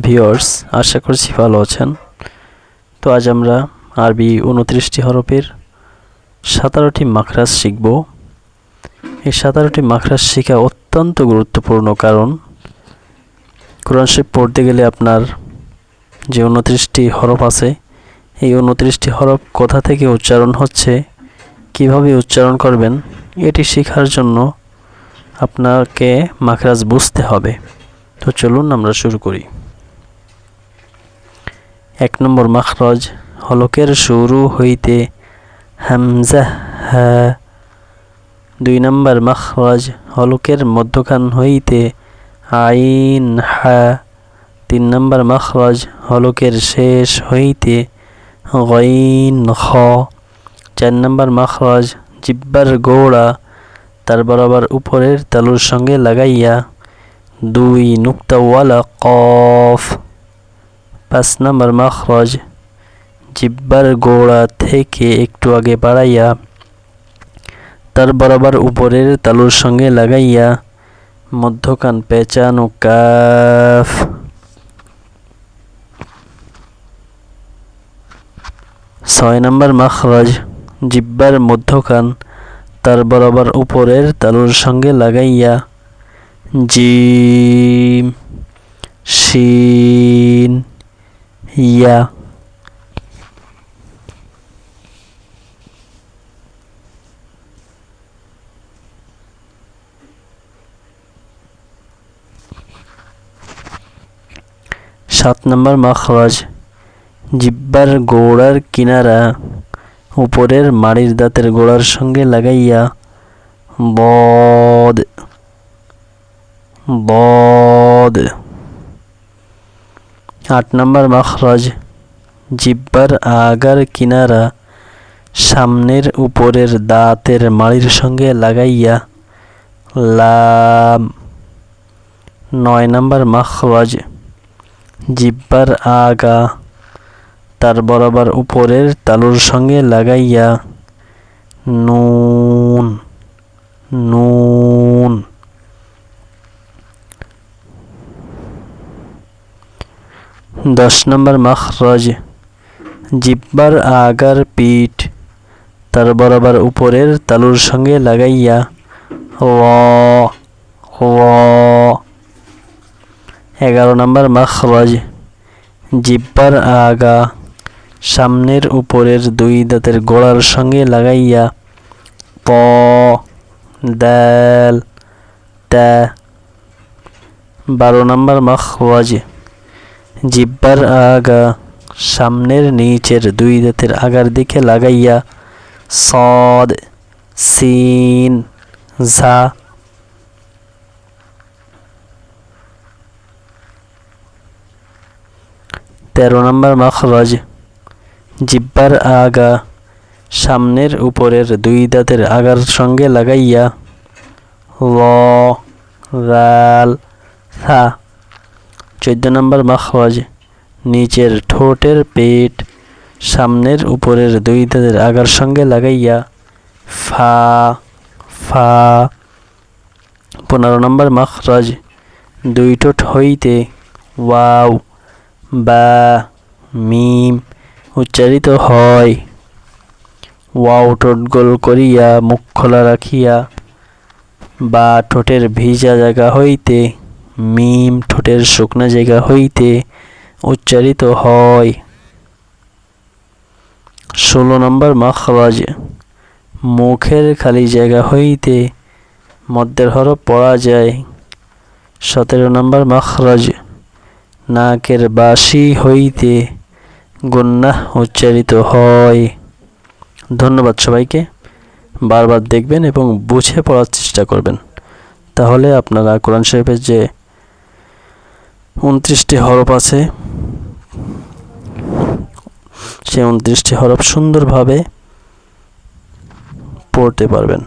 Viewers আশা করছি ভালো আছেন। তো আজ আমরা আরবি উনত্রিশটি হরফের সাতারোটি মাখরাজ শিখব। এই সাতারোটি মাখরাজ শেখা অত্যন্ত গুরুত্বপূর্ণ কারণ, কোরআন শরীফ পড়তে গেলে আপনার যে উনত্রিশটি হরফ আছে, এই উনত্রিশটি হরফ কোথা থেকে উচ্চারণ হচ্ছে, কীভাবে উচ্চারণ করবেন, এটি শেখার জন্য আপনাকে মাখরাজ বুঝতে হবে। তো চলুন আমরা শুরু করি। এক নম্বর মাখরজ হলকের শুরু হইতে হামজা হা। দুই নম্বর মাখরজ হলকের মধ্যখান হইতে আইন, হা। তিন নম্বর মাখরজ হলকের শেষ হইতে গইন, খ। চার নম্বর মাখরজ জিব্বার গোড়া তার বরাবর উপরের তালুর সঙ্গে লাগাইয়া দুই নুক্তাওয়ালা কফ। পাঁচ নম্বর মাখরজ জিব্বার গোড়া থেকে একটু আগে বাড়াইয়া তার বরাবর উপরের তালুর সঙ্গে লাগাইয়া মধ্যকান পেঁচানো কাফ। ছয় নম্বর মাখরজ, জিব্বার মধ্যখান তার বরাবর উপরের তালুর সঙ্গে লাগাইয়া জিম, শিন। ইয়া সাত নম্বর মাখরাজ। জিব্বার গোড়ার কিনারা উপরের মাড়ির দাঁতের গোড়ার সঙ্গে লাগাইয়া বদ বদ। আট নম্বর মাখরাজ জিব্বার আগার কিনারা সামনের উপরের দাঁতের মাড়ির সঙ্গে লাগাইয়া, লাম। নয় নম্বর মাখরাজ জিব্বার আগা তার বরাবর উপরের তালুর সঙ্গে লাগাইয়া, নুন নুন। দশ নম্বর মাখরজ, জিব্বার আগার পিঠ, তার বরাবর উপরের তালুর সঙ্গে লাগাইয়া এগারো নম্বর মাখরজ, জিব্বার আগা, সামনের উপরের দুই দাঁতের গোড়ার সঙ্গে লাগাইয়া, প দাল তা বারো নম্বর মাখওয়াজ জিব্বার আগা সামনের নিচের দুই দাঁতের আগার দিকে লাগাইয়া সদ, সিন ঝা তেরো নম্বর মখরজ, জিব্বার আগা সামনের উপরের দুই দাঁতের আগার সঙ্গে লাগাইয়া ল, রাল, থা চোদ্দ নম্বর মখরজ নিচের ঠোঁটের পেট, সামনের উপরের দুই দাঁতের আগার সঙ্গে লাগাইয়া ফা ফা। পনেরো নম্বর মখরজ, দুই ঠোঁট হইতে ওয়াও, বা, মিম উচ্চারিত হয়। ওয়াও ঠোঁট গোল করিয়া মুখ খোলা রাখিয়া বা ঠোঁটের ভিজা জায়গা হইতে মিম ঠোঁটের শুকনা জায়গা হইতে উচ্চারিত হয়। ষোলো নম্বর মাখরাজ মুখের খালি জায়গা হইতে মধ্যের হরফ পড়া যায়। সতেরো নম্বর মাখরাজ নাকের বাসি হইতে গন্যা উচ্চারিত হয়। ধন্যবাদ সবাইকে। বারবার দেখবেন এবং বুঝে পড়ার চেষ্টা করবেন। তাহলে আপনারা কোরআন শরীফের যে উনত্রিশটি হরফ আছে। সে উনত্রিশটি হরফ সুন্দরভাবে পড়তে পারবেন।